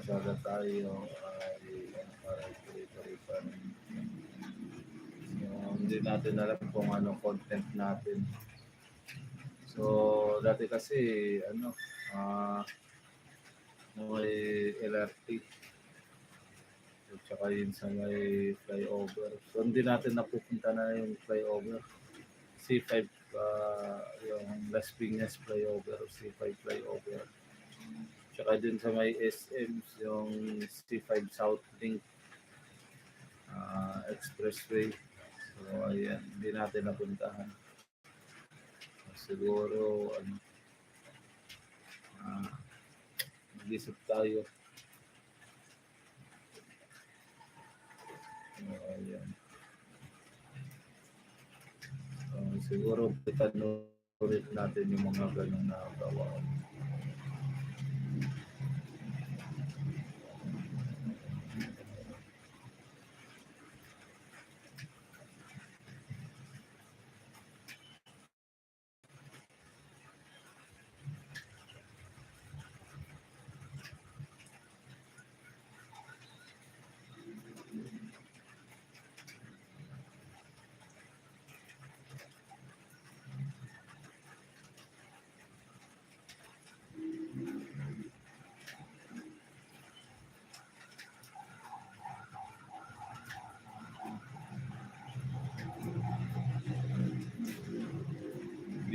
masada tayo ay ano, para tuloy-tuloy yung hindi natin alam kung ano content natin. So, dati kasi, ano, ah, may LRT. At saka yun sa may flyover. So, hindi natin napupunta na yung flyover. C5, ah, yung Las Piñas flyover, C5 flyover. Tsaka din sa may SM, yung C5 South Link ah, Expressway. So, ayan, hindi natin napuntahan. Siguro, ano, ah, mag-isip tayo. So, ayan. So, siguro, itanong natin yung mga ganun na gawa.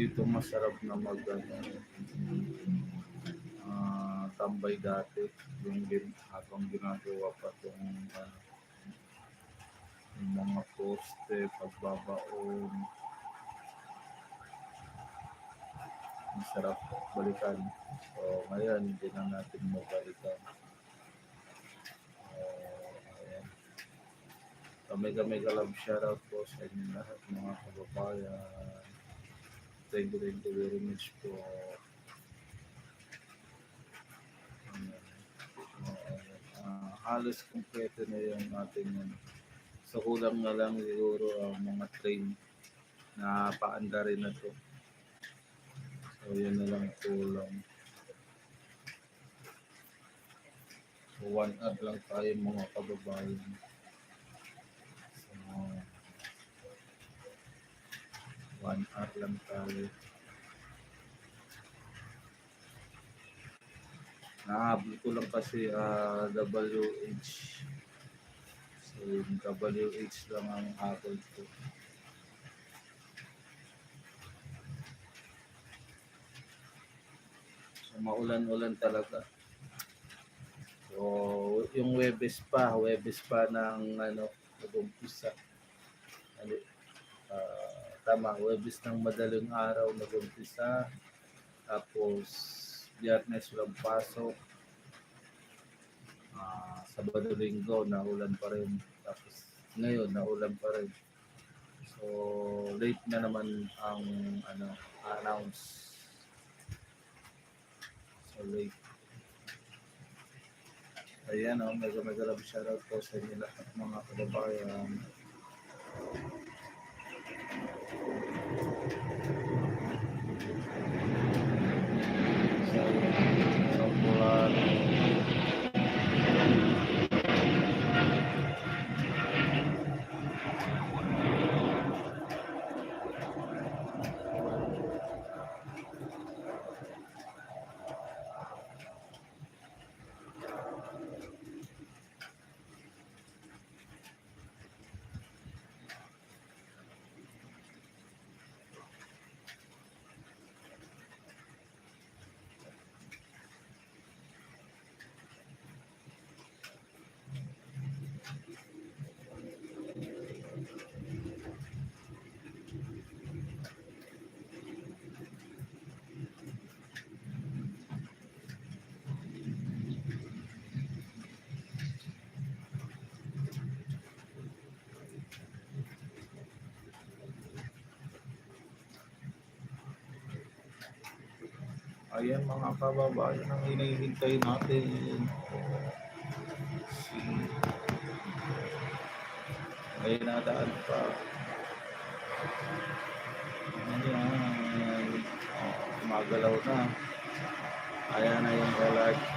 Dito masarap na mag ano, ah, tambay dati yung gin, habang ginagawa pa itong ano, yung mga poste, pagbabaon. Masarap balikan. So, ngayon, hindi na natin mabalikan. Ayan. Kami-kami kalab shoutout po sa inyo lahat mga kababayan. Thank you, thank you very much po. Ah, halos kumpleto na yung ating ano. So kulang na lang siguro ang mga train na paanda rin na to. So yun na lang kulang. So one hour lang tayo mga kababayan. One hour lang tayo. Nahabol ko lang kasi ah, WH. So, yung WH lang ang habol ko. So, maulan-ulan talaga. So, yung Webes pa, Webes pa ng ano, nag-umpisa. Ah, tama, Webes ng madaling araw nag-umpisa. Tapos, Biyernes walang pasok. Ah, Sabado linggo naulan pa rin. Tapos ngayon naulan pa rin. So late na naman ang ano announce. So late. Ayan oh, mega mega love shoutout po sa inyo lahat mga kababayan. Sa sa buwan. Ayan mga kababayan ang hinihintay natin. Si Ayan nadaan pa. Ayan. Oh, gumagalaw na. Ayan na yung LRT.